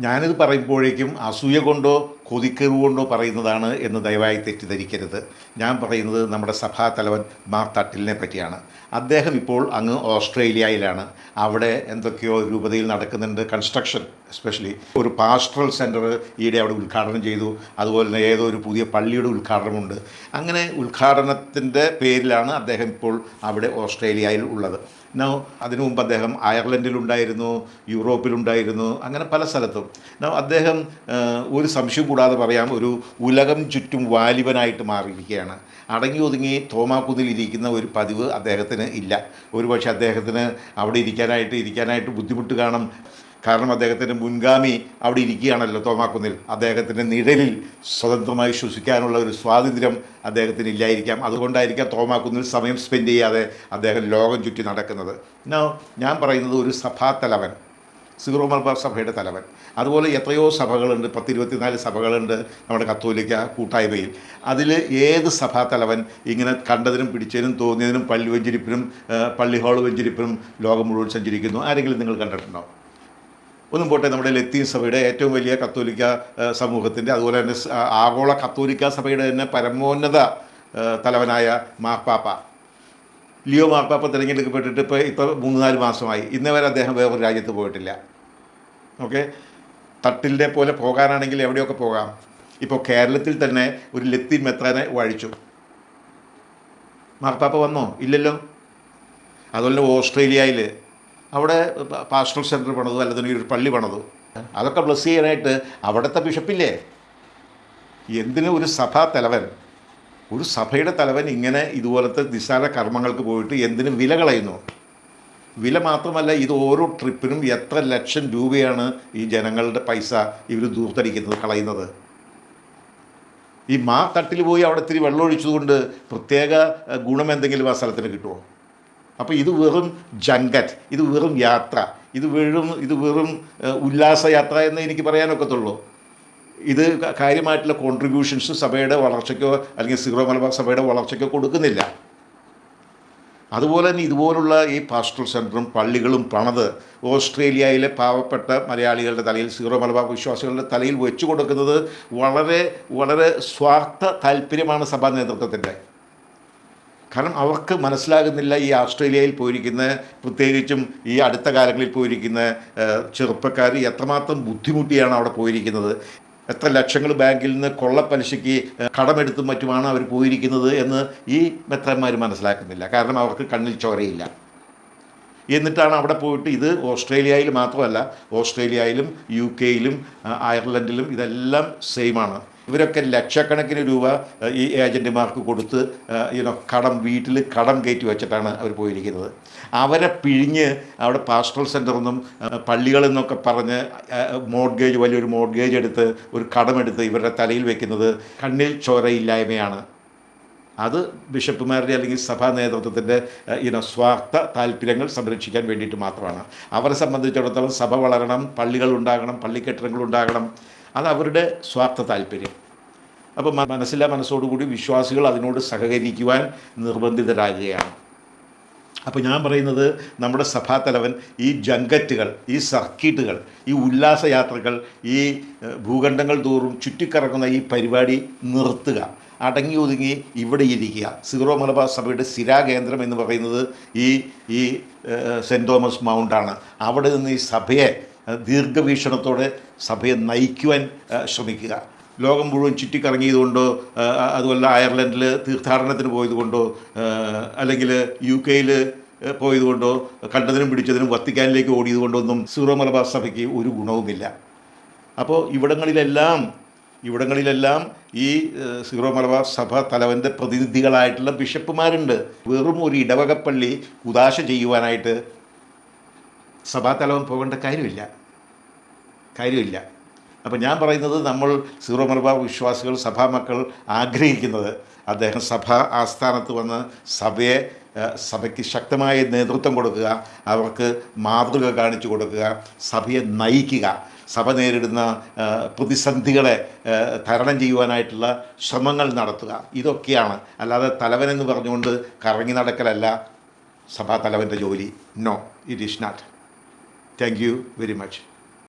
ഞാനിത് പറയുമ്പോഴേക്കും അസൂയ കൊണ്ടോ കൊതിക്കറിവ് കൊണ്ടോ പറയുന്നതാണ് എന്ന് ദയവായി തെറ്റിദ്ധരിക്കരുത്. ഞാൻ പറയുന്നത് നമ്മുടെ സഭാ തലവൻ മാർ തട്ടിലിനെ പറ്റിയാണ്. അദ്ദേഹം ഇപ്പോൾ അങ്ങ് ഓസ്ട്രേലിയയിലാണ്. അവിടെ എന്തൊക്കെയോ രൂപതയിൽ നടക്കുന്നുണ്ട് കൺസ്ട്രക്ഷൻ എസ്പെഷ്യലി ഒരു പാസ്റ്ററൽ സെന്റർ ഈയിടെ അവിടെ ഉദ്ഘാടനം ചെയ്തു. അതുപോലെ തന്നെ ഏതോ ഒരു പുതിയ പള്ളിയുടെ ഉദ്ഘാടനമുണ്ട്. അങ്ങനെ ഉദ്ഘാടനത്തിന്റെ പേരിലാണ് അദ്ദേഹം ഇപ്പോൾ അവിടെ ഓസ്ട്രേലിയയിൽ ഉള്ളത്. നോ അതിനു മുമ്പ് അദ്ദേഹം അയർലൻഡിലുണ്ടായിരുന്നു യൂറോപ്പിലുണ്ടായിരുന്നു അങ്ങനെ പല സ്ഥലത്തും. നോ അദ്ദേഹം ഒരു സംശയം കൂടാതെ പറയാം ഒരു ഉലകം ചുറ്റും വാലിബനായിട്ട് മാറിയിരിക്കുകയാണ്. അടങ്ങി ഒതുങ്ങി തോമാക്കുന്നിലിരിക്കുന്ന ഒരു പതിവ് അദ്ദേഹത്തിന് ഇല്ല. ഒരുപക്ഷെ അദ്ദേഹത്തിന് അവിടെ ഇരിക്കാനായിട്ട് ഇരിക്കാനായിട്ട് ബുദ്ധിമുട്ട് കാണും കാരണം അദ്ദേഹത്തിന്റെ മുൻഗാമി അവിടെ ഇരിക്കുകയാണല്ലോ തോമാക്കുന്നിൽ. അദ്ദേഹത്തിന്റെ നിഴലിൽ സ്വതന്ത്രമായി ശ്വസിക്കാനുള്ള ഒരു സ്വാതന്ത്ര്യം അദ്ദേഹത്തിന് ഇല്ലായിരിക്കാം. അതുകൊണ്ടായിരിക്കാം തോമാക്കുന്നിൽ സമയം സ്പെൻഡ് ചെയ്യാതെ അദ്ദേഹം ലോകം ചുറ്റി നടക്കുന്നത്. നോ ഞാൻ പറയുന്നത് ഒരു സഭാതലവൻ സിറോ മലബാർ സഭയുടെ തലവൻ. അതുപോലെ എത്രയോ സഭകളുണ്ട് പത്തിരുപത്തിനാല് സഭകളുണ്ട് നമ്മുടെ കത്തോലിക്ക കൂട്ടായ്മയിൽ. അതിൽ ഏത് സഭാ തലവൻ ഇങ്ങനെ കണ്ടതിനും പിടിച്ചതിനും തോന്നിയതിനും പള്ളി വെഞ്ചരിപ്പിനും പള്ളി ഹാൾ വെഞ്ചരിപ്പിനും ലോകം മുഴുവൻ സഞ്ചരിക്കുന്നു? ആരെങ്കിലും നിങ്ങൾ കണ്ടിട്ടുണ്ടോ? ഒന്നും പോട്ടെ നമ്മുടെ ലത്തീൻ സഭയുടെ ഏറ്റവും വലിയ കത്തോലിക്ക സമൂഹത്തിന്റെ അതുപോലെ തന്നെ ആഗോള കത്തോലിക്ക സഭയുടെ തന്നെ പരമോന്നത തലവനായ മാർപ്പാപ്പ. ലിയോ മാർപ്പാപ്പ തിരഞ്ഞെടുക്കപ്പെട്ടിട്ട് ഇപ്പോൾ ഇപ്പോൾ മൂന്ന് നാല് മാസമായി. ഇന്നേ വരെ അദ്ദേഹം വേറൊരു രാജ്യത്ത് പോയിട്ടില്ല. ഓക്കെ? തട്ടിലിനെ പോലെ പോകാനാണെങ്കിൽ എവിടെയൊക്കെ പോകാം? ഇപ്പോൾ കേരളത്തിൽ തന്നെ ഒരു ലത്തീൻ മെത്രാനെ വഴിച്ചു. മാർപ്പാപ്പ വന്നോ? ഇല്ലല്ലോ. അതുപോലെ ഓസ്ട്രേലിയയിൽ അവിടെ പാസ്റ്റൽ സെന്റർ പണിതു അല്ലെങ്കിൽ ഒരു പള്ളി പണിതു. അതൊക്കെ ബ്ലസ് ചെയ്യാനായിട്ട് അവിടുത്തെ ബിഷപ്പില്ലേ എന്തിന് ഒരു സഭാ തലവൻ ഒരു സഭയുടെ തലവൻ ഇങ്ങനെ ഇതുപോലത്തെ നിസ്സാര കർമ്മങ്ങൾക്ക് പോയിട്ട് എന്തിന് വില കളയുന്നു? വില മാത്രമല്ല ഇത് ഓരോ ട്രിപ്പിനും എത്ര ലക്ഷം രൂപയാണ് ഈ ജനങ്ങളുടെ പൈസ ഇവർ ദൂർത്തടിക്കുന്നത് കളയുന്നത്? ഈ മാ തട്ടിൽ പോയി അവിടെ ഇത്തിരി വെള്ളമൊഴിച്ചുകൊണ്ട് പ്രത്യേക ഗുണം എന്തെങ്കിലും ആ സ്ഥലത്തിന് കിട്ടുമോ അപ്പോൾ ഇത് വെറും ജങ്കറ്റ് ഇത് വെറും യാത്ര ഇത് വെറും ഇത് വെറും ഉല്ലാസയാത്ര എന്ന് എനിക്ക് പറയാനൊക്കത്തുള്ളൂ. ഇത് കാര്യമായിട്ടുള്ള കോൺട്രിബ്യൂഷൻസ് സഭയുടെ വളർച്ചയ്ക്കോ അല്ലെങ്കിൽ സീറോ മലബാർ സഭയുടെ വളർച്ചയ്ക്കോ കൊടുക്കുന്നില്ല. അതുപോലെ തന്നെ ഇതുപോലുള്ള ഈ പാസ്റ്റൽ സെന്ററും പള്ളികളും പണത് ഓസ്ട്രേലിയയിലെ പാവപ്പെട്ട മലയാളികളുടെ തലയിൽ സീറോ മലബാർ വിശ്വാസികളുടെ തലയിൽ വെച്ചു കൊടുക്കുന്നത് വളരെ വളരെ സ്വാർത്ഥ താല്പര്യമാണ് സഭാ നേതൃത്വത്തിന്റെ കാരണം അവർക്ക് മനസ്സിലാകുന്നില്ല ഈ ഓസ്ട്രേലിയയിൽ പോയിരിക്കുന്ന പ്രത്യേകിച്ചും ഈ അടുത്ത കാലങ്ങളിൽ പോയിരിക്കുന്ന ചെറുപ്പക്കാർ എത്രമാത്രം ബുദ്ധിമുട്ടിയാണ് അവിടെ പോയിരിക്കുന്നത്. എത്ര ലക്ഷങ്ങൾ ബാങ്കിൽ നിന്ന് കൊള്ളപ്പലിശയ്ക്ക് കടമെടുത്തും മറ്റുമാണ് അവർ പോയിരിക്കുന്നത് എന്ന് ഈ മെത്രന്മാർ മനസ്സിലാക്കുന്നില്ല. കാരണം അവർക്ക് കണ്ണിൽ ചോരയില്ല. എന്നിട്ടാണ് അവിടെ പോയിട്ട് ഇത് ഓസ്ട്രേലിയയിൽ മാത്രമല്ല ഓസ്ട്രേലിയയിലും യു കെയിലും അയർലൻഡിലും ഇതെല്ലാം സെയിമാണ് ഇവരൊക്കെ ലക്ഷക്കണക്കിന് രൂപ ഈ ഏജന്റുമാർക്ക് കൊടുത്ത് യുനോ കടം വീട്ടിൽ കടം കയറ്റി വെച്ചിട്ടാണ് അവർ പോയിരിക്കുന്നത്. അവരെ പിഴിഞ്ഞ് അവിടെ പാസ്റ്റൽ സെന്ററെന്നും പള്ളികളെന്നൊക്കെ പറഞ്ഞ് മോഡ്ഗേജ് വലിയൊരു മോഡ്ഗേജ് എടുത്ത് ഒരു കടമെടുത്ത് ഇവരുടെ തലയിൽ വെക്കുന്നത് കണ്ണിൽ ചോരയില്ലായ്മയാണ്. അത് ബിഷപ്പുമാരുടെ അല്ലെങ്കിൽ സഭാ നേതൃത്വത്തിന്റെ ഇന സ്വാർത്ഥ താല്പര്യങ്ങൾ സംരക്ഷിക്കാൻ വേണ്ടിയിട്ട് മാത്രമാണ്. അവരെ സംബന്ധിച്ചിടത്തോളം സഭ വളരണം പള്ളികൾ ഉണ്ടാകണം പള്ളിക്കെട്ടിടങ്ങൾ ഉണ്ടാകണം. അത് അവരുടെ സ്വാർത്ഥ താല്പര്യം. അപ്പോൾ മനസ്സിലെ മനസ്സോടുകൂടി വിശ്വാസികൾ അതിനോട് സഹകരിക്കുവാൻ നിർബന്ധിതരാകുകയാണ്. അപ്പോൾ ഞാൻ പറയുന്നത് നമ്മുടെ സഭാതലവൻ ഈ ജങ്കറ്റുകൾ ഈ സർക്കിട്ടുകൾ ഈ ഉല്ലാസയാത്രകൾ ഈ ഭൂഖണ്ഡങ്ങൾ തോറും ചുറ്റിക്കറങ്ങുന്ന ഈ പരിപാടി നിർത്തുക. അടങ്ങി ഒതുങ്ങി ഇവിടെ ഇരിക്കുക. സീറോ മലബാർ സഭയുടെ സ്ഥിരാകേന്ദ്രം എന്ന് പറയുന്നത് ഈ ഈ സെന്റ് തോമസ് മൗണ്ടാണ്. അവിടെ നിന്ന് ഈ സഭയെ ദീർഘവീക്ഷണത്തോടെ സഭയെ നയിക്കുവാൻ ശ്രമിക്കുക. ലോകം മുഴുവൻ ചുറ്റിക്കറങ്ങിയതുകൊണ്ടോ അതുപോലെ അയർലൻഡിൽ തീർത്ഥാടനത്തിന് പോയതുകൊണ്ടോ അല്ലെങ്കിൽ യു കെയിൽ പോയതുകൊണ്ടോ കണ്ടതിനും പിടിച്ചതിനും വത്തിക്കാനിലേക്ക് ഓടിയതുകൊണ്ടോ ഒന്നും സീറോ മലബാർ സഭയ്ക്ക് ഒരു ഗുണവുമില്ല. അപ്പോൾ ഇവിടങ്ങളിലെല്ലാം ഇവിടങ്ങളിലെല്ലാം ഈ സീറോ മലബാർ സഭ തലവന്റെ പ്രതിനിധികളായിട്ടുള്ള ബിഷപ്പുമാരുണ്ട്. വെറും ഒരു ഇടവകപ്പള്ളി ഉദാശ ചെയ്യുവാനായിട്ട് സഭാ തലവൻ പോകേണ്ട കാര്യമില്ല. കാര്യമില്ല. അപ്പോൾ ഞാൻ പറയുന്നത് നമ്മൾ സീറോ മലബാർ വിശ്വാസികൾ സഭാമക്കൾ ആഗ്രഹിക്കുന്നത് അദ്ദേഹം സഭ ആസ്ഥാനത്ത് വന്ന് സഭയെ സഭയ്ക്ക് ശക്തമായ നേതൃത്വം കൊടുക്കുക അവർക്ക് മാതൃക കാണിച്ചു കൊടുക്കുക സഭയെ നയിക്കുക സഭ നേരിടുന്ന പ്രതിസന്ധികളെ തരണം ചെയ്യുവാനായിട്ടുള്ള ശ്രമങ്ങൾ നടത്തുക. ഇതൊക്കെയാണ്. അല്ലാതെ തലവനെന്ന് പറഞ്ഞുകൊണ്ട് കറങ്ങി നടക്കലല്ല സഭാ തലവന്റെ ജോലി. No it is not thank you very much